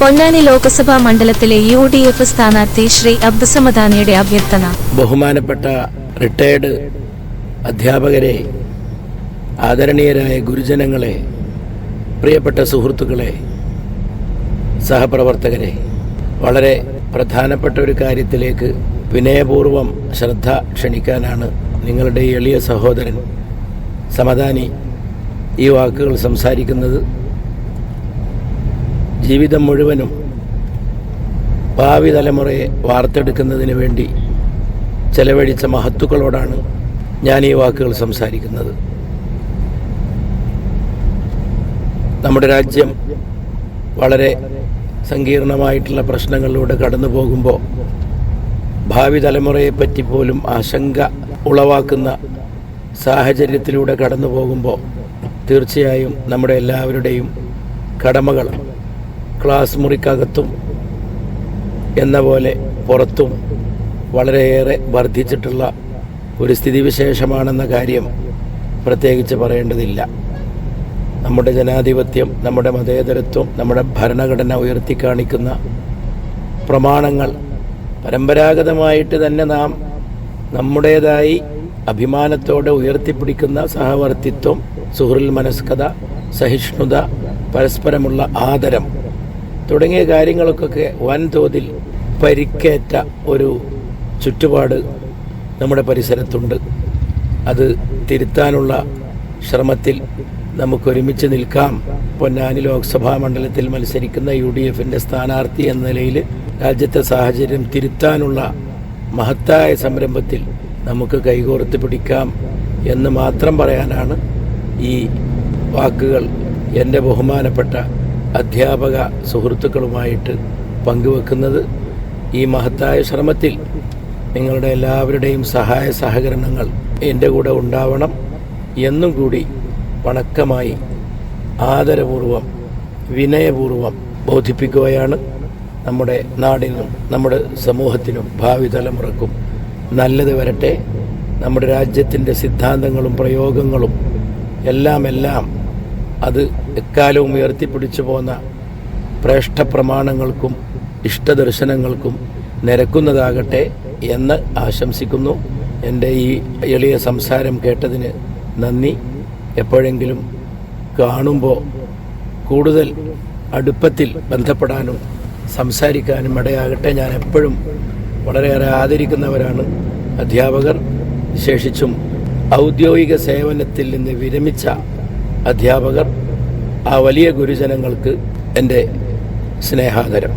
പൊന്നാനി ലോക്സഭാ മണ്ഡലത്തിലെ U D F സ്ഥാനാർത്ഥി ശ്രീ അബ്ദുസമദാനിയുടെ അഭ്യർത്ഥന. ബഹുമാനപ്പെട്ട റിട്ടയർഡ് അധ്യാപകരെ ആദരണീയരായ ഗുരുജനങ്ങളെ പ്രിയപ്പെട്ട സുഹൃത്തുക്കളെ സഹപ്രവർത്തകരെ വളരെ പ്രധാനപ്പെട്ട ഒരു കാര്യത്തിലേക്ക് വിനയപൂർവം ശ്രദ്ധ ക്ഷണിക്കാനാണ് നിങ്ങളുടെ എളിയ സഹോദരൻ സമദാനി ഈ വാക്കുകൾ സംസാരിക്കുന്നത്. ജീവിതം മുഴുവനും ഭാവി തലമുറയെ വാർത്തെടുക്കുന്നതിന് വേണ്ടി ചെലവഴിച്ച മഹത്തുക്കളോടാണ് ഞാൻ ഈ വാക്കുകൾ സംസാരിക്കുന്നത്. നമ്മുടെ രാജ്യം വളരെ സങ്കീർണമായിട്ടുള്ള പ്രശ്നങ്ങളിലൂടെ കടന്നു പോകുമ്പോൾ ഭാവി തലമുറയെപ്പറ്റി പോലും ആശങ്ക ഉളവാക്കുന്ന സാഹചര്യത്തിലൂടെ കടന്നു പോകുമ്പോൾ തീർച്ചയായും നമ്മുടെ എല്ലാവരുടെയും കടമകൾ ക്ലാസ് മുറിക്കകത്തും എന്ന പോലെ പുറത്തും വളരെയേറെ വർദ്ധിച്ചിട്ടുള്ള ഒരു സ്ഥിതിവിശേഷമാണെന്ന കാര്യം പ്രത്യേകിച്ച് പറയേണ്ടതില്ല. നമ്മുടെ ജനാധിപത്യം നമ്മുടെ മതേതരത്വം നമ്മുടെ ഭരണഘടന ഉയർത്തി കാണിക്കുന്ന പ്രമാണങ്ങൾ പരമ്പരാഗതമായിട്ട് തന്നെ നാം നമ്മുടേതായി അഭിമാനത്തോടെ ഉയർത്തിപ്പിടിക്കുന്ന സഹവർത്തിത്വം സുഹൃൽ മനസ്കത സഹിഷ്ണുത പരസ്പരമുള്ള ആദരം തുടങ്ങിയ കാര്യങ്ങൾക്കൊക്കെ വൻതോതിൽ പരിക്കേറ്റ ഒരു ചുറ്റുപാട് നമ്മുടെ പരിസരത്തുണ്ട്. അത് തിരുത്താനുള്ള ശ്രമത്തിൽ നമുക്കൊരുമിച്ച് നിൽക്കാം. പൊന്നാനി ലോക്സഭാ മണ്ഡലത്തിൽ മത്സരിക്കുന്ന യു ഡി എഫിന്റെ സ്ഥാനാർത്ഥി എന്ന നിലയിൽ രാജ്യത്തെ സാഹചര്യം തിരുത്താനുള്ള മഹത്തായ സംരംഭത്തിൽ നമുക്ക് കൈകോർത്ത് പിടിക്കാം എന്ന് മാത്രം പറയാനാണ് ഈ വാക്കുകൾ എന്റെ ബഹുമാനപ്പെട്ട അധ്യാപക സുഹൃത്തുക്കളുമായിട്ട് പങ്കുവെക്കുന്നത് ഈ മഹത്തായ ശ്രമത്തിൽ നിങ്ങളുടെ എല്ലാവരുടെയും സഹായ സഹകരണങ്ങൾ എന്റെ കൂടെ ഉണ്ടാവണം എന്നും കൂടി വണക്കമായി ആദരപൂർവം വിനയപൂർവം ബോധിപ്പിക്കുകയാണ് നമ്മുടെ നാടിനും നമ്മുടെ സമൂഹത്തിനും ഭാവി തലമുറക്കും നല്ലത് വരട്ടെ. നമ്മുടെ രാജ്യത്തിന്റെ സിദ്ധാന്തങ്ങളും പ്രയോഗങ്ങളും എല്ലാം എല്ലാം അത് എക്കാലവും ഉയർത്തിപ്പിടിച്ചു പോന്ന ശ്രേഷ്ഠ പ്രമാണങ്ങൾക്കും ഇഷ്ടദർശനങ്ങൾക്കും നിരക്കുന്നതാകട്ടെ എന്ന് ആശംസിക്കുന്നു. എന്റെ ഈ എളിയ സംസാരം കേട്ടതിന് നന്ദി. എപ്പോഴെങ്കിലും കാണുമ്പോൾ കൂടുതൽ അടുപ്പത്തിൽ ബന്ധപ്പെടാനും സംസാരിക്കാനും ഇടയാകട്ടെ. ഞാൻ എപ്പോഴും വളരെയേറെ ആദരിക്കുന്നവരാണ് അധ്യാപകർ. വിശേഷിച്ചും ഔദ്യോഗിക സേവനത്തിൽ നിന്ന് വിരമിച്ച അധ്യാപകർ ആ വലിയ ഗുരുജനങ്ങൾക്ക് എന്റെ സ്നേഹാദരം.